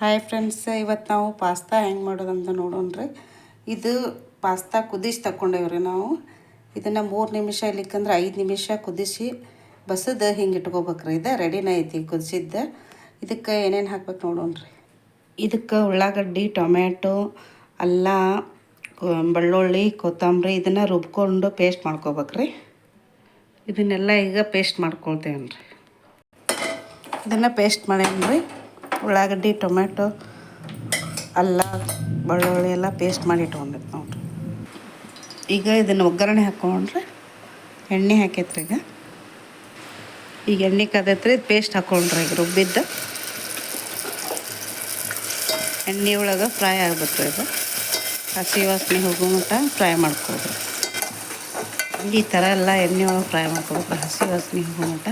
Hi friends ಇವತ್ತು ನಾವು pasta ಹೆಂಗೆ ಮಾಡೋದಂತ ರೀ ಇದು ಪಾಸ್ತಾ ಕುದಿಸಿ ತಗೊಂಡೇವ್ರಿ ನಾವು. ಇದನ್ನು ಮೂರು ನಿಮಿಷ ಇಲ್ಲಿಕ್ಕಂದ್ರೆ ಐದು ನಿಮಿಷ ಕುದಿಸಿ ಬಸದ ಹಿಂಗೆ ಇಟ್ಕೋಬೇಕ್ರಿ. ಇದು ರೆಡಿನ ಐತಿ ಕುದಿಸಿದ್ದ. ಇದಕ್ಕೆ ಏನೇನು ಹಾಕ್ಬೇಕು ನೋಡೋಣ ರೀ ಇದಕ್ಕೆ ಉಳ್ಳಾಗಡ್ಡಿ, ಟೊಮ್ಯಾಟೊ, ಅಲ್ಲ, ಬೆಳ್ಳುಳ್ಳಿ, ಕೊತ್ತಂಬರಿ ಇದನ್ನು ರುಬ್ಕೊಂಡು ಪೇಸ್ಟ್ ಮಾಡ್ಕೋಬೇಕ್ರಿ. ಇದನ್ನೆಲ್ಲ ಈಗ ಪೇಸ್ಟ್ ಮಾಡ್ಕೊಳ್ತೇವೆ ರೀ ಇದನ್ನು ಪೇಸ್ಟ್ ಮಾಡೇನ್ರಿ ಉಳ್ಳಾಗಡ್ಡಿ ಟೊಮೆಟೊ ಅಲ್ಲ, ಬೆಳ್ಳುಳ್ಳಿ ಎಲ್ಲ ಪೇಸ್ಟ್ ಮಾಡಿ ಇಟ್ಕೊಂಡಿತ್ತು ನೋಡ್ರಿ ಈಗ ಇದನ್ನು ಒಗ್ಗರಣೆ ಹಾಕ್ಕೊಂಡ್ರೆ ಎಣ್ಣೆ ಹಾಕೈತ್ರಿ ಈಗ. ಈಗ ಎಣ್ಣೆ ಕದೈತ್ರಿ ಪೇಸ್ಟ್ ಹಾಕ್ಕೊಂಡ್ರಿ ಈಗ ರುಬ್ಬಿದ್ದ ಎಣ್ಣೆ ಒಳಗೆ ಫ್ರೈ ಆಗ್ಬೇಕು ಇದು. ಹಸಿ ವಾಸನೆ ಹೋಗೋ ಮಟ್ಟ ಫ್ರೈ ಮಾಡ್ಕೊಳ್ರಿ ಈ ಥರ ಎಲ್ಲ ಎಣ್ಣೆ ಒಳಗೆ ಫ್ರೈ ಮಾಡ್ಕೊಬೇಕು. ಹಸಿ ವಾಸನೆ ಹೋಗೋ ಮಟ್ಟ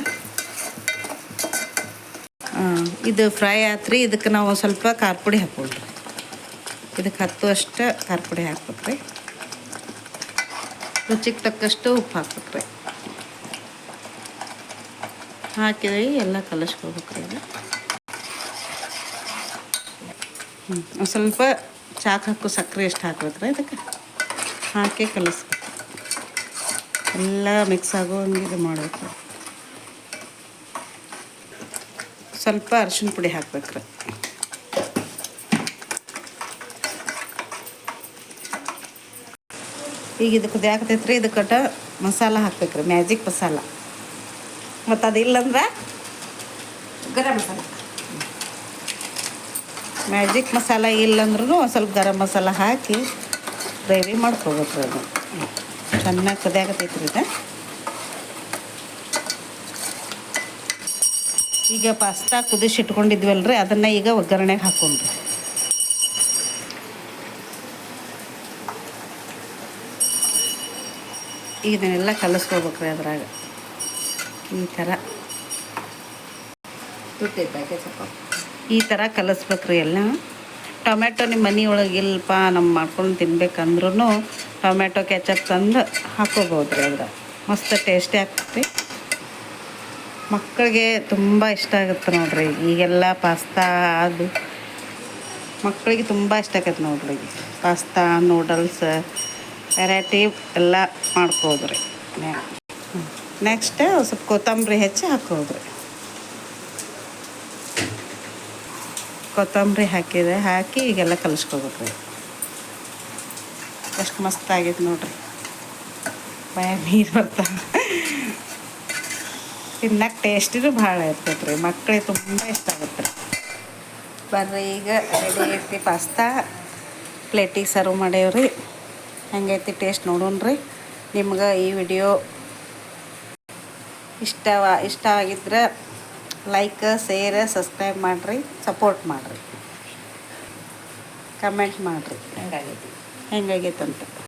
ಇದು ಫ್ರೈ ಆತ್ರಿ, ಇದಕ್ಕೆ ನಾವು ಸ್ವಲ್ಪ ಖಾರ ಪುಡಿ ಹಾಕ್ಕೊಳ್ರಿ. ಇದಕ್ಕೆ ಹತ್ತುವಷ್ಟು ಖಾರ ಪುಡಿ ಹಾಕ್ಬೇಕ್ರಿ. ರುಚಿಗೆ ತಕ್ಕಷ್ಟು ಉಪ್ಪು ಹಾಕ್ಬೇಕ್ರಿ. ಹಾಕಿದ್ರಿ ಎಲ್ಲ ಕಲಿಸ್ಕೋಬೇಕ್ರಿ ಇದು ಹ್ಞೂ ಸ್ವಲ್ಪ ಚಾಕ್ ಹಾಕು ಸಕ್ಕರೆ ಎಷ್ಟು ಹಾಕ್ಬೇಕ್ರಿ ಇದಕ್ಕೆ? ಹಾಕಿ ಕಲಿಸ್ಬೇಕು ಎಲ್ಲ ಮಿಕ್ಸ್ ಆಗೋ ಹಂಗೆ ಇದು ಮಾಡಬೇಕು ಸ್ವಲ್ಪ ಅರಿಶಿನ ಪುಡಿ ಹಾಕ್ಬೇಕ್ರಿ. ಈಗ ಇದು ಕುದಿಯಾಕತೈತ್ರಿ ಇದಕ್ಕಟ ಮಸಾಲ ಹಾಕ್ಬೇಕ್ರಿ, ಮ್ಯಾಜಿಕ್ ಮಸಾಲ. ಮತ್ತು ಅದಿಲ್ಲಂದ್ರೆ ಗರಂ ಮಸಾಲ. ಮ್ಯಾಜಿಕ್ ಮಸಾಲ ಇಲ್ಲಂದ್ರೂ ಒಂದು ಸ್ವಲ್ಪ ಗರಂ ಮಸಾಲ ಹಾಕಿ ಗ್ರೇವಿ ಮಾಡ್ಕೋಬೇಕ್ರಿ ಅದು. ಚೆನ್ನಾಗಿ ಕುದಿಯಾಕತೈತ್ರಿ ಇದು. ಈಗ ಪಾಸ್ತಾ ಕುದಿಸಿ ರೀ ಅದನ್ನು ಈಗ ಒಗ್ಗರಣೆಗೆ ಹಾಕೊಂಡ್ರಿ. ಈಗ ಇದನ್ನೆಲ್ಲ ಕಲಿಸ್ಕೋಬೇಕ್ರಿ ಅದ್ರಾಗ. ಈ ಥರ ಈ ಥರ ಕಲಿಸ್ಬೇಕ್ರಿ ಎಲ್ಲ. ಟೊಮೆಟೊ ನಿಮ್ಮ ಮನೆ ಒಳಗೆ ಇಲ್ಲಪ್ಪ ನಮ್ಮ ಮಾಡ್ಕೊಂಡು ತಿನ್ಬೇಕಂದ್ರೂ ಟೊಮೆಟೊ ಕೆಚಪ್ ತಂದು ಹಾಕೋಬೋದು ರೀ ಅದ್ರ ಮಸ್ತ್ ಟೇಸ್ಟಿ ಆಗ್ತೈತಿ. ಮಕ್ಕಳಿಗೆ ತುಂಬ ಇಷ್ಟ ಆಗುತ್ತೆ ನೋಡ್ರಿ. ಈಗೆಲ್ಲ ಪಾಸ್ತಾ ಅದು ಮಕ್ಕಳಿಗೆ ತುಂಬ ಇಷ್ಟ ಆಗತ್ತೆ ನೋಡ್ರಿ. ಪಾಸ್ತಾ ನೂಡಲ್ಸ್ ವೆರೈಟಿ ಎಲ್ಲ ಮಾಡ್ಕೋದ್ರಿ ನೆಕ್ಸ್ಟ್ ಸ್ವಲ್ಪ ಕೊತ್ತಂಬರಿ ಹೆಚ್ಚಿ ರೀ ಕೊತ್ತಂಬರಿ ಹಾಕಿದೆ ಹಾಕಿ ಈಗೆಲ್ಲ ಕಲಿಸ್ಕೋಬೇಕ್ರಿ ಎಷ್ಟು ಮಸ್ತ್ ಆಗೈತೆ ನೋಡ್ರಿ. ಭಯ ನೀರು ಬರ್ತಾವೆ ತಿನ್ನಕ್ಕೆ ಟೇಸ್ಟಿನೂ ಭಾಳ ಇರ್ತೈತೆ ರೀ. ಮಕ್ಕಳಿಗೆ ತುಂಬ ಇಷ್ಟ ಆಗುತ್ತೆ ರೀ. ಬರ್ರಿ ಈಗ ರೆಡಿ ಐತಿ ಪಾಸ್ತಾ ಪ್ಲೇಟಿಗೆ ಸರ್ವ್ ಮಾಡೇವ್ರಿ ಹೆಂಗೈತಿ ಟೇಸ್ಟ್ ನೋಡೋಣ ರೀ. ನಿಮ್ಗೆ ಈ ವಿಡಿಯೋ ಇಷ್ಟವ ಇಷ್ಟ ಆಗಿದ್ರೆ ಲೈಕ್ ಶೇರ್ ಸಬ್ಸ್ಕ್ರೈಬ್ ಮಾಡಿರಿ. ಸಪೋರ್ಟ್ ಮಾಡಿರಿ. ಕಮೆಂಟ್ ಮಾಡಿರಿ. ಹೆಂಗಾಗೈತಿ ಹೆಂಗಾಗೈತಂತ ಅಂತ